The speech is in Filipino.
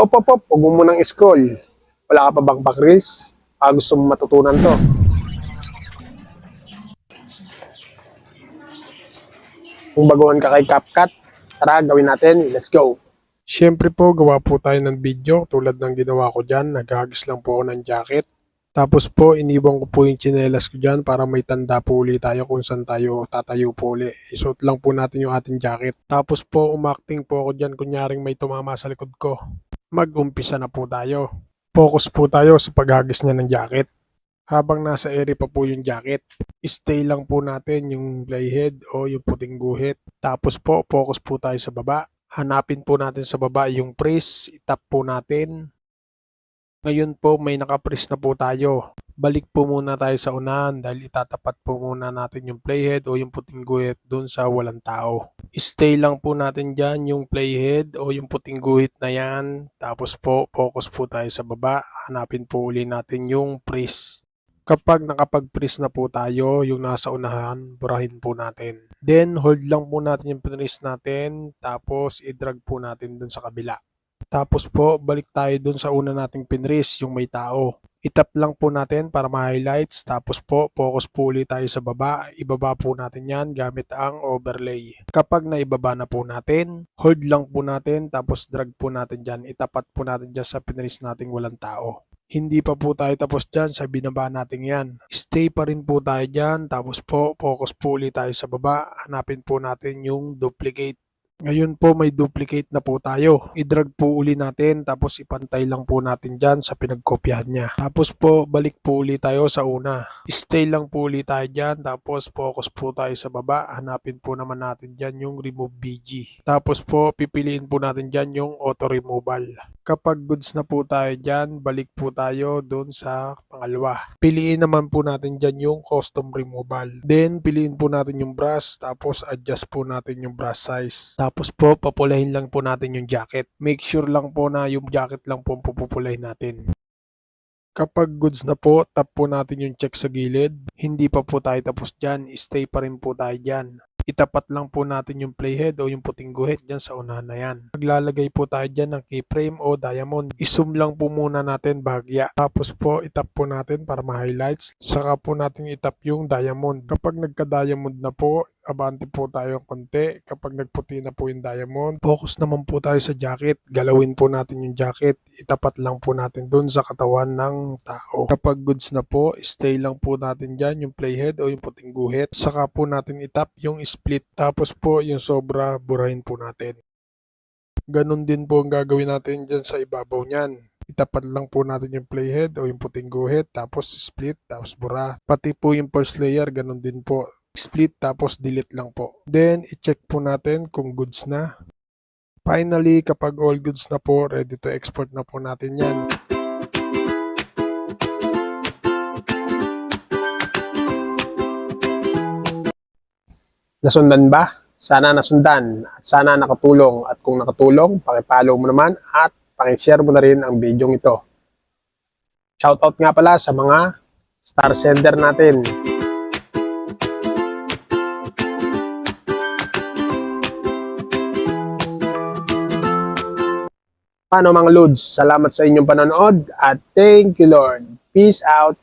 Op, op, op, huwag mo munang scroll. Wala ka pa bang back? Ah, gusto mo matutunan to. Kung baguhan ka kay CapCut, tara gawin natin. Let's go. Siyempre po, gawa po tayo ng video tulad ng ginawa ko dyan. Naghagis lang po ako ng jacket. Tapos po, iniwan ko po yung chinelas ko dyan para may tanda po uli tayo kung saan tayo tatayo po uli. Isuot lang po natin yung ating jacket. Tapos po, umakting po ako dyan kunyaring may tumama sa likod ko. Mag-umpisa na po tayo. Focus po tayo sa paghagis niya ng jacket. Habang nasa ere pa po yung jacket, stay lang po natin yung playhead o yung puting guhit. Tapos po, focus po tayo sa baba. Hanapin po natin sa baba yung press, itap po natin. Ngayon po may nakapress na po tayo. Balik po muna tayo sa unahan dahil itatapat po muna natin yung playhead o yung puting guhit dun sa walang tao. Stay lang po natin dyan yung playhead o yung puting guhit na yan. Tapos po, focus po tayo sa baba. Hanapin po uli natin yung press. Kapag nakapag-press na po tayo, yung nasa unahan, burahin po natin. Then, hold lang po natin yung press natin, tapos i-drag po natin dun sa kabila. Tapos po, balik tayo dun sa una nating pinrest, yung may tao. Itap lang po natin para ma-highlights. Tapos po, focus po ulit tayo sa baba. Ibaba po natin yan gamit ang overlay. Kapag naibaba na po natin, hold lang po natin. Tapos drag po natin dyan. Itapat po natin dyan sa pinrest nating walang tao. Hindi pa po tayo tapos dyan sa binaba natin yan. Stay pa rin po tayo dyan. Tapos po, focus po ulit tayo sa baba. Hanapin po natin yung duplicate. Ngayon po may duplicate na po tayo. I-drag po uli natin tapos ipantay lang po natin dyan sa pinagkopyahan niya. Tapos po balik po uli tayo sa una. Stay lang po uli tayo dyan tapos focus po tayo sa baba. Hanapin po naman natin dyan yung remove BG. Tapos po pipiliin po natin dyan yung auto removal. Kapag goods na po tayo dyan, balik po tayo doon sa pangalawa. Piliin naman po natin dyan yung custom removal. Then, piliin po natin yung brush, tapos adjust po natin yung brush size. Po, papulahin lang po natin yung jacket. Make sure lang po na yung jacket lang po ang pupupulahin natin. Kapag goods na po, tap po natin yung check sa gilid. Hindi pa po tayo tapos dyan, stay pa rin po tayo dyan. Itapat lang po natin yung playhead o yung puting guhit dyan sa unahan na yan. Maglalagay po tayo dyan ng keyframe o diamond. Isum lang po muna natin bahagya. Tapos po itap po natin para ma-highlights. Saka po natin itap yung diamond. Kapag nagka-diamond na po, abante po tayo konti. Kapag nagputi na po yung diamond, focus naman po tayo sa jacket. Galawin po natin yung jacket. Itapat lang po natin dun sa katawan ng tao. Kapag goods na po, stay lang po natin dyan yung playhead o yung puting guhit. Saka po natin itap yung split. Tapos po yung sobra, burahin po natin. Ganon din po ang gagawin natin dyan sa ibabaw niyan. Itapat lang po natin yung playhead o yung puting guhit, tapos split, tapos bura. Pati po yung first layer, ganon din po. Split, tapos delete lang po. Then, i-check po natin kung goods na. Finally, kapag all goods na po, ready to export na po natin yan. Nasundan ba? Sana nasundan at sana nakatulong at kung nakatulong, pakipollow mo naman at pakishare mo na rin ang video ito. Shoutout nga pala sa mga star sender natin. Paano mga Lods? Salamat sa inyong panonood at thank you Lord. Peace out.